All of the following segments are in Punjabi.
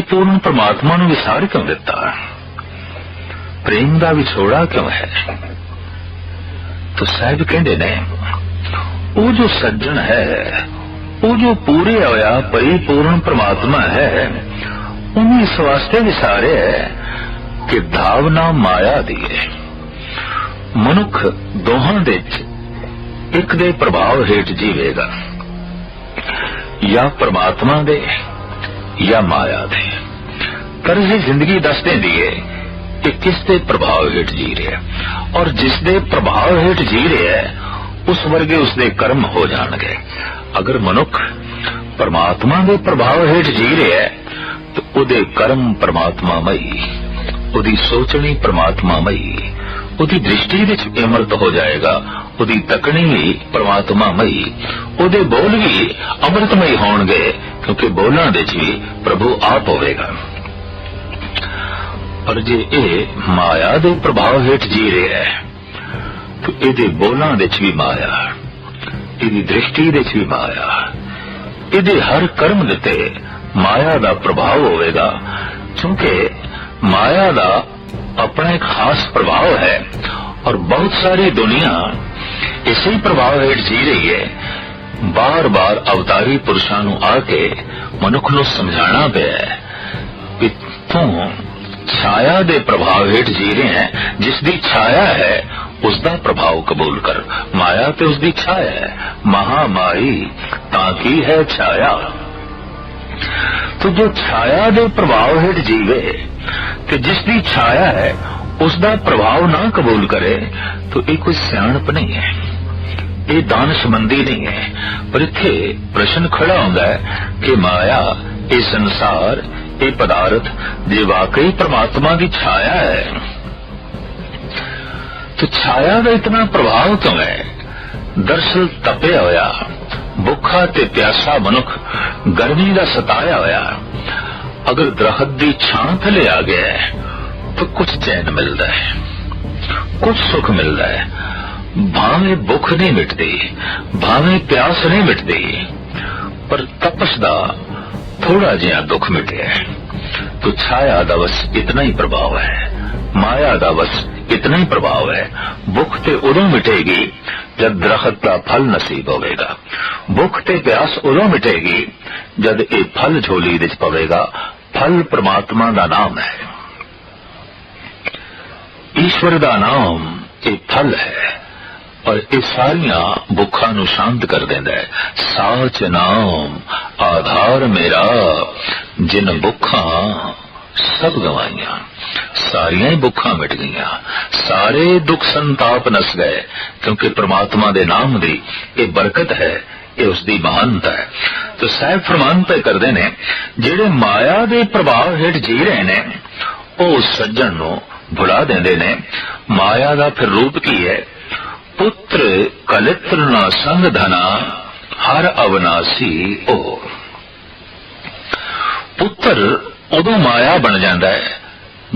ਪਰਿਪੂਰਨ ਪਰਮਾਤਮਾ ਨੂੰ ਵਿਸਾਰ ਕਿਉਂ ਦਿੱਤਾ? ਪ੍ਰੇਮ ਦਾ ਵਿਛੋੜਾ ਕਿਉਂ ਹੈ? ਤੋ ਸਾਹਿਬ ਕਹਿੰਦੇ ਨੇ, ਉਹ ਜੋ ਸੱਜਣ ਹੈ, ਉਹ ਜੋ ਪੂਰੇ ਹੋਇਆ ਪਰਿਪੂਰਨ ਪ੍ਰਮਾਤਮਾ ਹੈ, ਉਹਨੂੰ ਇਸ ਵਾਸਤੇ ਵਿਸਾਰਿਆ ਹੈ ਕਿ ਭਾਵਨਾ ਮਾਇਆ ਦੀ ਹੈ। ਮਨੁੱਖ ਦੋਹਾਂ ਦੇ ਵਿੱਚ ਇੱਕ ਦੇ ਪ੍ਰਭਾਵ ਹੇਠ ਜੀਵੇਗਾ, ਜਾਂ ਪ੍ਰਮਾਤਮਾ ਦੇ, ਜਾਂ ਮਾਇਆ ਦੇ। ਕਰਜ਼ੇ ਜ਼ਿੰਦਗੀ ਦੱਸ ਦਿੰਦੀ ਹੈ ਕਿ ਕਿਸ ਦੇ ਪ੍ਰਭਾਵ ਹੇਠ ਜੀ ਰਿਹਾ ਔਰ ਜਿਸ ਦੇ ਪ੍ਰਭਾਵ ਹੇਠ ਜੀ ਰਿਹਾ ਹੈ, ਉਸ ਵਰਗੇ ਉਸ ਦੇ ਕਰਮ ਹੋ ਜਾਣਗੇ। ਅਗਰ ਮਨੁੱਖ ਪਰਮਾਤਮਾ ਦੇ ਪ੍ਰਭਾਵ ਹੇਠ ਜੀ ਰਿਹਾ ਹੈ, ਤਾਂ ਉਹਦੇ ਕਰਮ ਪਰਮਾਤਮਾਮਈ, ਉਹਦੀ ਸੋਚਣੀ ਪਰਮਾਤਮਾਮਈ, ਉਹਦੀ ਦ੍ਰਿਸ਼ਟੀ ਵਿੱਚ ਅਮਰਤ ਹੋ ਜਾਏਗਾ, ਉਹਦੀ ਤਕਣੀ ਵੀ ਪਰਮਾਤਮਾਮਈ, ਉਹਦੇ ਬੋਲ ਵੀ ਅੰਮ੍ਰਿਤਮਈ ਹੋਣਗੇ, ਕਿਉਂਕਿ ਬੋਲਾਂ ਦੇ ਵਿੱਚ ਵੀ ਪ੍ਰਭੂ ਆਪ ਹੋਵੇਗਾ। ਪਰ ਜੇ ਇਹ ਮਾਇਆ ਦੇ ਪ੍ਰਭਾਵ ਹੇਠ ਜੀ ਰਿਹਾ ਹੈ, ਤਾਂ ਇਹਦੇ ਬੋਲਾਂ ਵਿੱਚ ਵੀ ਮਾਇਆ, ਇਹਦੀ ਦ੍ਰਿਸ਼ਟੀ ਵਿੱਚ ਵੀ ਮਾਇਆ, ਇਹਦੇ ਹਰ ਕਰਮ ਦੇ ਮਾਇਆ ਦਾ ਪ੍ਰਭਾਵ ਹੋਵੇਗਾ, ਕਿਉਂਕਿ ਮਾਇਆ ਦਾ ਆਪਣਾ ਇੱਕ ਖਾਸ ਪ੍ਰਭਾਵ ਹੈ ਔਰ ਬਹੁਤ ਸਾਰੀ ਦੁਨੀਆ ਇਸੇ ਪ੍ਰਭਾਵ ਹੇਠ ਜੀ ਰਹੀ ਹੈ। ਬਾਰ-ਬਾਰ ਅਵਤਾਰੀ ਪੁਰਸ਼ਾਂ ਨੂੰ ਆ ਕੇ ਮਨੁੱਖ ਨੂੰ ਸਮਝਾਉਣਾ ਪਿਆ ਕਿ ਤੂੰ ਛਾਇਆ ਦੇ ਪ੍ਰਭਾਵ ਹੇਠ ਜੀ ਰਹੇ ਹੈ, ਜਿਸ ਦੀ ਛਾਇਆ ਹੈ, ਉਸ ਦਾ ਪ੍ਰਭਾਵ ਕਬੂਲ ਕਰ। ਮਾਇਆ ਤੇ ਉਸ ਦੀ ਛਾਇਆ ਹੈ। ਮਹਾਮਾਈ, ਤਾਂ ਕੀ ਹੈ ਛਾਇਆ? ਤੋ ਜੋ ਛਾਇਆ ਦੇ ਪ੍ਰਭਾਵ ਹੇਠ ਜੀਵੇ, ਤੇ ਜਿਸ ਦੀ ਛਾਇਆ ਹੈ, ਉਸ ਦਾ ਪ੍ਰਭਾਵ ਨਾ ਕਬੂਲ ਕਰੇ, ਤਾਂ ਇਹ ਕੋਈ ਸਿਆਣਪ ਨਹੀਂ ਹੈ। ਇਹ ਦਾਨਸ਼ਮੰਦੀ ਨਹੀਂ ਹੈ। ਪਰ ਇੱਥੇ ਪ੍ਰਸ਼ਨ ਖੜਾ ਹੁੰਦਾ ਹੈ ਕਿ ਮਾਇਆ, ਇਹ ਸੰਸਾਰ ਇਹ ਪਦਾਰਥ ਜੇ ਵਾਕਈ ਪ੍ਰਮਾਤਮਾ ਦੀ ਛਾਇਆ ਹੈ। ਤਾਂ ਛਾਇਆ ਦਾ ਇਤਨਾ ਪ੍ਰਭਾਵ ਕਿਉਂ ਹੈ? ਦਰਸਲ ਤਪਿਆ ਹੋਇਆ, ਭੁੱਖਾ ਤੇ ਪਿਆਸਾ ਮਨੁੱਖ ਗਰਮੀ ਦਾ ਸਤਾਇਆ ਹੋਇਆ, ਅਗਰ ਦਰਖਤ ਦੀ ਛਾਂ ਥਲੇ ਆ ਗਿਆ ਤਾਂ ਕੁਝ ਚੈਨ ਮਿਲਦਾ ਹੈ ਕੁਝ ਸੁਖ ਮਿਲਦਾ ਹੈ। ਭਾਵੇਂ ਭੁੱਖ ਨਹੀਂ ਮਿਟਦੀ, ਭਾਵੇਂ ਪਿਆਸ ਨਹੀਂ ਮਿਟਦੀ, ਪਰ ਤਪਸ਼ ਦਾ ਥੋੜਾ ਜਿਹਾ ਦੁੱਖ ਮਿਟਿਆ ਤੋ ਛਾਇਆ ਦਾ ਬਸ ਇਤਨਾ ਹੀ ਪ੍ਰਭਾਵ ਹੈ, ਮਾਇਆ ਦਾ ਬਸ ਇਤਨਾ ਹੀ ਪ੍ਰਭਾਵ ਹੈ। ਭੁੱਖ ਤੇ ਉਦੋਂ ਮਿਟੇਗੀ ਜਦ ਦਰਖਤ ਦਾ ਫਲ ਨਸੀਬ ਹੋਵੇਗਾ। ਭੁੱਖ ਤੇ ਪਿਆਸ ਉਦੋਂ ਮਿਟੇਗੀ ਜਦ ਇਹ ਫਲ ਝੋਲੀ ਵਿੱਚ ਪਵੇਗਾ। ਫਲ ਪ੍ਰਮਾਤਮਾ ਦਾ ਨਾਮ ਹੈ। ਈਸ਼ਵਰ ਦਾ ਨਾਮ ਇਹ ਫਲ ਹੈ ਔਰ ਇਹ ਸਾਰੀਆਂ ਭੁੱਖਾਂ ਨੂੰ ਸ਼ਾਂਤ ਕਰ ਦਿੰਦਾ ਹੈ। ਸਾਚ ਨਾਮ ਆਧਾਰ ਮੇਰਾ, ਜਿਨ ਭੁੱਖਾਂ ਸਭ ਗਵਾਈਆਂ। ਸਾਰੀਆਂ ਹੀ ਭੁੱਖਾਂ ਮਿਟ ਗਈਆਂ। ਸਾਰੇ ਦੁੱਖ ਸੰਤਾਪ ਨਸ ਗਏ, ਕਿਉਂਕਿ ਪ੍ਰਮਾਤਮਾ ਦੇ ਨਾਮ ਦੀ ਇਹ ਬਰਕਤ ਹੈ, ਇਹ ਉਸ ਦੀ ਮਹਾਨਤਾ ਹੈ। ਤੇ ਸਾਹਿਬ ਫਰਮਾਨ ਪਏ ਕਰਦੇ ਨੇ, ਜਿਹੜੇ ਮਾਇਆ ਦੇ ਪ੍ਰਭਾਵ ਹੇਠ ਜੀ ਰਹੇ ਨੇ, ਉਹ ਸੱਜਣ ਨੂੰ ਭੁਲਾ ਦਿੰਦੇ ਨੇ। ਮਾਇਆ ਦਾ ਫਿਰ ਰੂਪ ਕੀ ਹੈ? ਪੁੱਤਰ ਕਲਿਤਰ ਨਾ ਸੰਗ ਧਨਾ ਹਰ ਅਵਨਾਸੀ ਉਹ ਪੁੱਤਰ ਉਦੋਂ ਮਾਇਆ ਬਣ ਜਾਂਦਾ ਹੈ,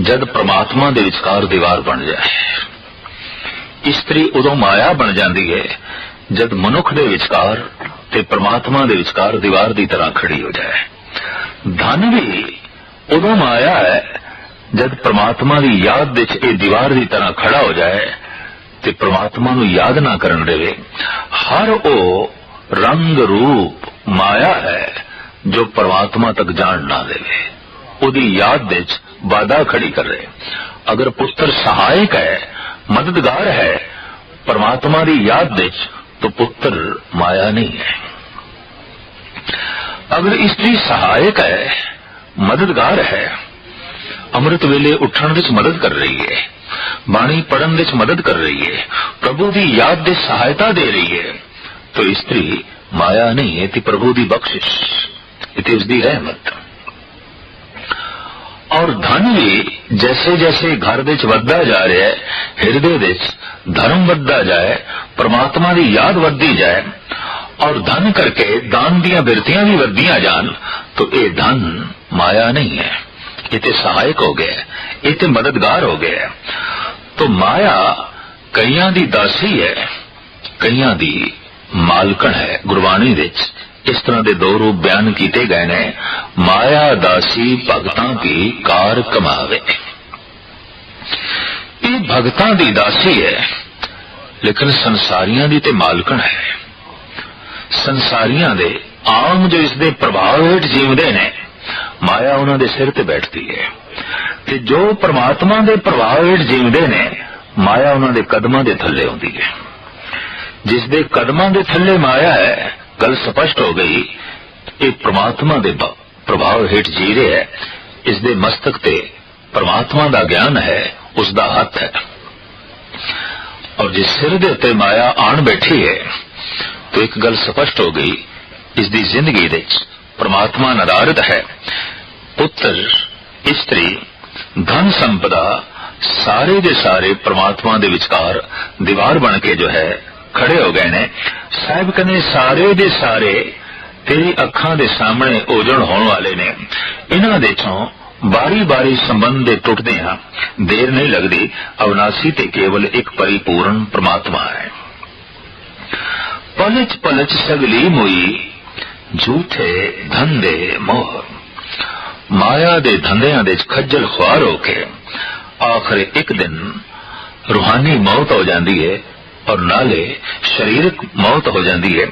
ਜਦ ਪ੍ਰਮਾਤਮਾ ਦੇ ਵਿਚਕਾਰ ਦੀਵਾਰ ਬਣ ਜਾਏ। ਇਸਤਰੀ ਉਦੋਂ ਮਾਇਆ ਬਣ ਜਾਂਦੀ ਹੈ, ਜਦ ਮਨੁੱਖ ਦੇ ਵਿਚਕਾਰ ਤੇ ਪ੍ਰਮਾਤਮਾ ਦੇ ਵਿਚਕਾਰ ਦੀਵਾਰ ਦੀ ਤਰ੍ਹਾਂ ਖੜੀ ਹੋ ਜਾਏ। ਧਨ ਵੀ ਉਦੋਂ ਮਾਇਆ ਹੈ, ਜਦ ਪ੍ਰਮਾਤਮਾ ਦੀ ਯਾਦ ਵਿੱਚ ਇਹ ਦੀਵਾਰ ਦੀ ਤਰ੍ਹਾਂ ਖੜਾ ਹੋ ਜਾਏ ਤੇ ਪ੍ਰਮਾਤਮਾ ਨੂੰ ਯਾਦ ਨਾ ਕਰਨ ਦੇਵੇ। ਹਰ ਉਹ ਰੰਗ ਰੂਪ ਮਾਇਆ ਹੈ ਜੋ ਪ੍ਰਮਾਤਮਾ ਤੱਕ ਜਾਣ ਨਾ ਦੇਵੇ ਉਹਦੀ ਯਾਦ ਵਿੱਚ ਬਾਧਾ ਖੜੀ ਕਰ ਰਹੇ ਅਗਰ ਪੁੱਤਰ ਸਹਾਇਕ ਹੈ ਮਦਦਗਾਰ ਹੈ ਪ੍ਰਮਾਤਮਾ ਦੀ ਯਾਦ ਵਿੱਚ ਤਾਂ ਪੁੱਤਰ ਮਾਇਆ ਨਹੀਂ ਹੈ ਅਗਰ ਇਸਤਰੀ ਸਹਾਇਕ ਹੈ ਮਦਦਗਾਰ ਹੈ ਅੰਮ੍ਰਿਤ ਵੇਲੇ ਉੱਠਣ ਵਿੱਚ ਮਦਦ ਕਰ ਰਹੀ ਹੈ ਬਾਣੀ ਪੜਨ ਵਿੱਚ ਮਦਦ ਕਰ ਰਹੀ ਹੈ ਪ੍ਰਭੂ ਦੀ ਯਾਦ ਦੇ ਸਹਾਇਤਾ ਦੇ ਰਹੀ ਹੈ ਤਾਂ ਇਸਤਰੀ ਮਾਇਆ ਨਹੀਂ ਹੈ ਤੇ ਪ੍ਰਭੂ ਦੀ ਬਖਸ਼ਿਸ਼ ਇਹ ਉਸ ਦੀ ਔਰ ਧਨ ਵੀ ਜੈਸੇ ਜੈਸੇ ਘਰ ਵਿੱਚ ਵੱਧਦਾ ਜਾ ਰਿਹਾ ਹੈ ਹਿਰਦੇ ਵਿੱਚ ਧਰਮ ਵੱਧਦਾ ਜਾਏ ਪ੍ਰਮਾਤਮਾ ਦੀ ਯਾਦ ਵੱਧਦੀ ਜਾਏ ਔਰ ਧਨ ਕਰਕੇ ਦਾਨ ਦੀਆਂ ਬਿਰਤੀਆਂ ਵੀ ਵੱਧਦੀਆਂ ਜਾਣ ਤਾਂ ਇਹ ਧਨ ਮਾਇਆ ਨਹੀਂ ਹੈ ਇਹ ਤੇ ਸਹਾਇਕ ਹੋ ਗਿਆ ਇਹ ਤੇ ਮਦਦਗਾਰ ਹੋ ਗਿਆ ਤਾਂ ਮਾਇਆ ਕਈਆਂ ਦੀ ਦਾਸੀ ਹੈ ਕਈਆਂ ਦੀ ਮਾਲਕਣ ਹੈ ਗੁਰਬਾਣੀ ਵਿੱਚ। ਇਸ ਤਰ੍ਹਾਂ ਦੇ ਦੋ ਰੂਪ ਬਿਆਨ ਕੀਤੇ ਗਏ ਨੇ। ਮਾਇਆ ਦਾਸੀ ਭਗਤਾਂ ਦੀ ਕਾਰ ਕਮਾਵੇ। ਇਹ ਭਗਤਾਂ ਦੀ ਦਾਸੀ ਹੈ। ਲੇਕਿਨ ਸੰਸਾਰੀਆਂ ਦੀ ਤੇ ਮਾਲਕਣ ਹੈ। ਸੰਸਾਰੀਆਂ ਦੇ ਆਮ ਜੋ ਇਸ ਦੇ ਪ੍ਰਭਾਵ ਹੇਠ ਜੀਵਦੇ ਨੇ, ਮਾਇਆ ਉਹਨਾਂ ਦੇ ਸਿਰ ਤੇ ਬੈਠਦੀ ਹੈ। ਤੇ ਜੋ ਪ੍ਰਮਾਤਮਾ ਦੇ ਪ੍ਰਭਾਵ ਹੇਠ ਜੀਵਦੇ ਨੇ, ਮਾਇਆ ਉਹਨਾਂ ਦੇ ਕਦਮਾਂ ਦੇ ਥੱਲੇ ਹੁੰਦੀ ਹੈ। ਜਿਸ ਦੇ ਕਦਮਾਂ ਦੇ ਥੱਲੇ ਮਾਇਆ ਹੈ, ਗੱਲ ਸਪਸ਼ਟ ਹੋ ਗਈ। ਇਹ ਪ੍ਰਮਾਤਮਾ ਦੇ ਪ੍ਰਭਾਵ ਹੇਠ ਜੀ ਰਿਹਾ ਹੈ। ਇਸ ਦੇ ਮਸਤਕ ਤੇ ਪ੍ਰਮਾਤਮਾ ਦਾ ਗਿਆਨ ਹੈ ਉਸ ਦਾ ਹੱਥ ਹੈ। ਔਰ ਜਿਸ ਸਿਰ ਦੇ ਉੱਤੇ ਮਾਇਆ ਆਣ ਬੈਠੀ ਹੈ ਤਾਂ ਇੱਕ ਗੱਲ ਸਪਸ਼ਟ ਹੋ ਗਈ। ਇਸ ਦੀ ਜ਼ਿੰਦਗੀ ਦੇ ਵਿੱਚ ਪ੍ਰਮਾਤਮਾ ਨਦਾਰਦ ਹੈ। ਪੁੱਤਰ, ਇਸਤਰੀ, ਧਨ ਸੰਪਦਾ ਸਾਰੇ ਦੇ ਸਾਰੇ ਪ੍ਰਮਾਤਮਾ ਦੇ ਵਿਚਕਾਰ ਦੀਵਾਰ ਬਣ ਕੇ ਜੋ ਹੈ ਖੜੇ ਹੋ ਗਏ ਨੇ। ਸਾਹਿਬ ਕਹਿੰਦੇ, ਸਾਰੇ ਦੇ ਸਾਰੇ ਤੇਰੀ ਅੱਖਾਂ ਦੇ ਸਾਹਮਣੇ ਉਜੜ ਹੋਣ ਵਾਲੇ ਨੇ। ਇਹਨਾਂ ਦੇ ਚੋਂ ਬਾਰੀ-ਬਾਰੀ ਸੰਬੰਧ ਦੇ ਟੁੱਟਦੇ ਹਾਂ। ਦੇਰ ਨਹੀਂ ਲੱਗਦੀ। ਅਵਨਾਸੀ ਤੇ ਕੇਵਲ ਇੱਕ ਪਰਿਪੂਰਨ ਪ੍ਰਮਾਤਮਾ ਹੈ। ਪਲਚ ਪਲਚ ਸਗਲੀ ਮੋਈ ਝੂਠੇ ਧੰਦੇ ਮੋਹ। ਮਾਇਆ ਦੇ ਧੰਦਿਆਂ ਦੇ ਵਿੱਚ ਖੱਜਲ ਖੁਆਰ ਹੋ ਕੇ ਆਖਰ ਇੱਕ ਦਿਨ ਰੂਹਾਨੀ ਮੌਤ ਹੋ ਜਾਂਦੀ ਹੈ ਔਰ ਨਾਲੇ ਸਰੀਰਕ ਮੌਤ ਹੋ ਜਾਂਦੀ ਹੈ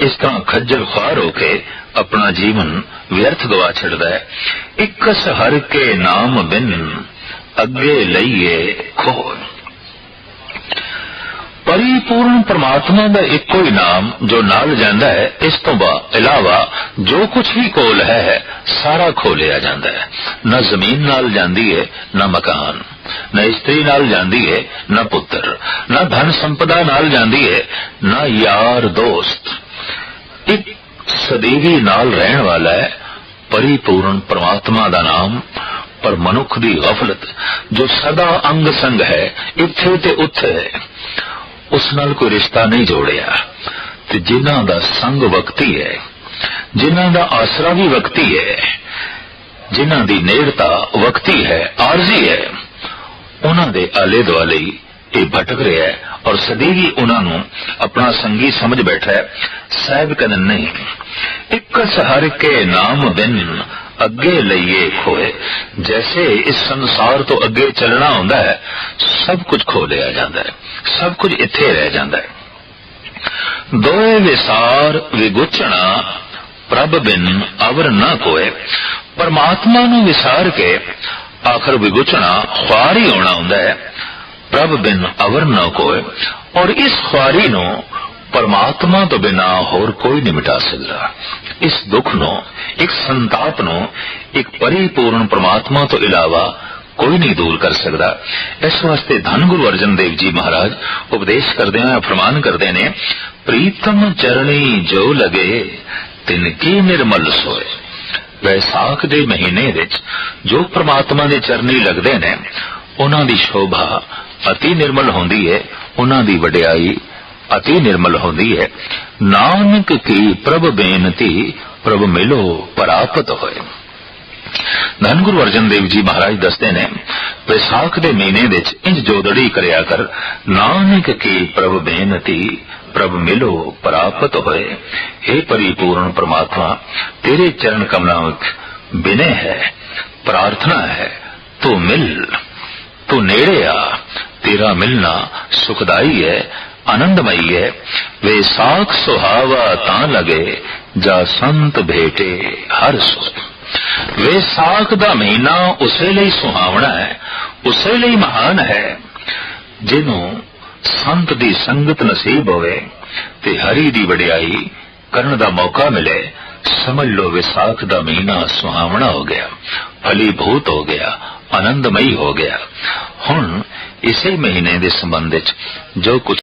ਇਸ ਤਰ੍ਹਾਂ ਖੱਜਲ ਖੁਆਰ ਹੋ ਕੇ ਆਪਣਾ ਜੀਵਨ ਵਿਅਰਥ ਗਵਾ ਛੱਡਦਾ ਹੈ ਇਕਸ ਹਰ ਕੇ ਨਾਮ ਬਿਨ ਅੱਗੇ ਲਈਏ ਖੋਜ ਪਰਿਪੂਰਨ ਪ੍ਰਮਾਤਮਾ ਦਾ ਇੱਕੋ ਹੀ ਨਾਮ ਜੋ ਨਾਲ ਜਾਂਦਾ ਹੈ, ਇਸ ਤੋਂ ਇਲਾਵਾ ਜੋ ਕੁਝ ਵੀ ਕੋਲ ਹੈ, ਸਾਰਾ ਖੋਲਿਆ ਜਾਂਦਾ ਹੈ। ਨਾ ਜ਼ਮੀਨ ਨਾਲ ਜਾਂਦੀ ਹੈ, ਨਾ ਮਕਾਨ। ਨਾ ਇਸਤਰੀ ਨਾਲ ਜਾਂਦੀ ਹੈ, ਨਾ ਪੁੱਤਰ। ਨਾ ਧਨ ਸੰਪਦਾ ਨਾਲ ਜਾਂਦੀ ਹੈ, ਨਾ ਯਾਰ ਦੋਸਤ। ਇੱਕ ਸਦੀਵੀ ਨਾਲ ਰਹਿਣ ਵਾਲਾ ਹੈ, ਪਰਿਪੂਰਨ ਪ੍ਰਮਾਤਮਾ ਦਾ ਨਾਮ, ਪਰ ਮਨੁੱਖ ਦੀ ਗਫਲਤ, ਜੋ ਸਦਾ ਅੰਗ ਸੰਗ ਹੈ, ਇੱਥੇ ਤੇ ਉੱਥੇ ਹੈ। ਉਸ ਨਾਲ ਕੋਈ ਰਿਸ਼ਤਾ ਨਹੀਂ ਜੋੜਿਆ। ਤੇ ਜਿਨ੍ਹਾਂ ਦਾ ਸੰਗ ਵਕਤੀ ਹੈ, ਜਿਨ੍ਹਾਂ ਦਾ ਆਸਰਾ ਵੀ ਵਕਤੀ ਹੈ, ਜਿਨ੍ਹਾਂ ਦੀ ਨੇੜਤਾ ਵਕਤੀ ਹੈ, ਆਰਜ਼ੀ ਹੈ, ਉਹਨਾਂ ਦੇ ਆਲੇ ਦੁਆਲੇ ਇਹ ਭਟਕ ਰਿਹਾ ਹੈ ਔਰ ਸਦੀਵੀ ਉਹਨਾਂ ਨੂੰ ਆਪਣਾ ਸੰਗੀ ਸਮਝ ਬੈਠਾ ਹੈ। ਸਾਹਿਬ ਕਹਿੰਦੇ, ਨਹੀਂ, ਇੱਕ ਹਰ ਕੇ ਨਾਮ ਬਿਨ ਅੱਗੇ ਲਈਏ ਖੋਏ। ਜੈਸੇ ਇਸ ਸੰਸਾਰ ਤੋਂ ਅੱਗੇ ਚੱਲਣਾ ਹੁੰਦਾ ਹੈ, ਸਭ ਕੁਝ ਖੋ ਲਿਆ ਜਾਂਦਾ ਹੈ, ਸਭ ਕੁਝ ਇੱਥੇ ਰਹਿ ਜਾਂਦਾ ਹੈ। ਦੋਏ ਵਿਸਾਰ ਵਿਗੁਚਣਾ, ਪ੍ਰਭ ਬਿਨ ਅਵਰ ਨਾ ਕੋਏ ਪਰਮਾਤਮਾ ਨੂੰ ਵਿਸਾਰ ਕੇ ਆਖਰ ਵਿਗੁਚਣਾ, ਖੁਆਰੀ ਹੋਣਾ ਹੁੰਦਾ ਹੈ, ਪ੍ਰਭ ਬਿਨ ਅਵਰ ਨਾ ਕੋਏ ਔਰ ਇਸ ਖੁਆਰੀ ਨੂੰ ਪਰਮਾਤਮਾ ਤੋਂ ਬਿਨਾ ਹੋਰ ਕੋਈ ਨਹੀਂ ਮਿਟਾ ਸਕਦਾ। ਇਸ ਦੁੱਖ ਨੂੰ, ਇੱਕ ਸੰਤਾਪ ਨੂੰ, ਇੱਕ ਪਰਿਪੂਰਨ ਪਰਮਾਤਮਾ ਤੋਂ ਇਲਾਵਾ ਕੋਈ ਨਹੀਂ ਦੂਰ ਕਰ ਸਕਦਾ। ਇਸ ਵਾਸਤੇ ਧੰਨ ਗੁਰੂ ਅਰਜਨ ਦੇਵ ਜੀ ਮਹਾਰਾਜ ਉਪਦੇਸ਼ ਕਰਦੇ ਆ, ਫਰਮਾਨ ਕਰਦੇ ਨੇ, ਪ੍ਰੀਤਮ ਚਰਣੀ ਜੋ ਲਗੇ, ਤਿਨ ਕੀ ਨਿਰਮਲ ਸੋਏ। ਵੈਸਾਖ ਦੇ ਮਹੀਨੇ ਵਿੱਚ ਜੋ ਪ੍ਰਮਾਤਮਾ ਦੇ ਚਰਨੀ ਲੱਗਦੇ ਨੇ, ਉਹਨਾਂ ਦੀ ਸ਼ੋਭਾ ਅਤੀ ਨਿਰਮਲ ਹੁੰਦੀ ਹੈ ਉਹਨਾਂ ਦੀ ਵਡਿਆਈ ਅਤੀ ਨਿਰਮਲ ਹੁੰਦੀ ਹੈ ਨਾਨਕ ਕੀ ਪ੍ਰਭ ਬੇਨਤੀ ਪ੍ਰਭ ਮਿਲੋ ਪਰਾਪਤ ਹੋਏ ਧੰਨ ਗੁਰੂ ਅਰਜਨ ਦੇਵ ਜੀ ਮਹਾਰਾਜ ਦੱਸਦੇ ਨੇ ਵਿਸਾਖ ਦੇ ਮਹੀਨੇ ਵਿੱਚ ਇੰਜ ਜੋਦੜੀ ਕਰਿਆ ਕਰ ਨਾਨਕ ਕੀ ਪ੍ਰਭ ਬੇਨਤੀ ਪ੍ਰਭ ਮਿਲੋ ਪ੍ਰਾਪਤ ਹੋਏ हे ਪਰਿਪੂਰਨ ਪ੍ਰਮਾਤਮਾ ਤੇਰੇ ਚਰਨ ਕਮਲਾਂ ਵਿੱਚ ਬਿਨੇ ਹੈ ਪ੍ਰਾਰਥਨਾ ਹੈ ਤੂੰ ਮਿਲ ਤੂੰ ਨੇੜੇ ਆ ਤੇਰਾ ਮਿਲਣਾ ਸੁਖਦਾਈ ਹੈ ਆਨੰਦਮਈ ਹੈ ਵਿਸਾਖ ਸੁਹਾਵਾ ਤਾਂ ਲਗੇ ਜਾ ਸੰਤ ਭੇਟੇ ਹਰ ਸੋਏ ਵਿਸਾਖ ਦਾ ਮਹੀਨਾ ਉਸੇ ਲਈ ਸੁਹਾਵਣਾ ਹੈ ਉਸੇ ਲਈ ਮਹਾਨ ਹੈ ਜਿਹਨੂੰ ਸੰਤ ਦੀ ਸੰਗਤ ਨਸੀਬ ਹੋਵੇ ਤੇ ਹਰੀ ਦੀ ਵਡਿਆਈ ਕਰਨ ਦਾ ਮੌਕਾ ਮਿਲੇ ਸਮਝ ਲੋ ਵਿਸਾਖ ਦਾ ਮਹੀਨਾ ਸੁਹਾਵਣਾ ਹੋ ਗਿਆ ਫਲੀਭੂਤ ਹੋ ਗਿਆ ਆਨੰਦਮਈ ਹੋ ਗਿਆ ਹੁਣ ਇਸੇ ਮਹੀਨੇ ਦੇ ਸੰਬੰਧ ਵਿੱਚ ਜੋ ਕੁਝ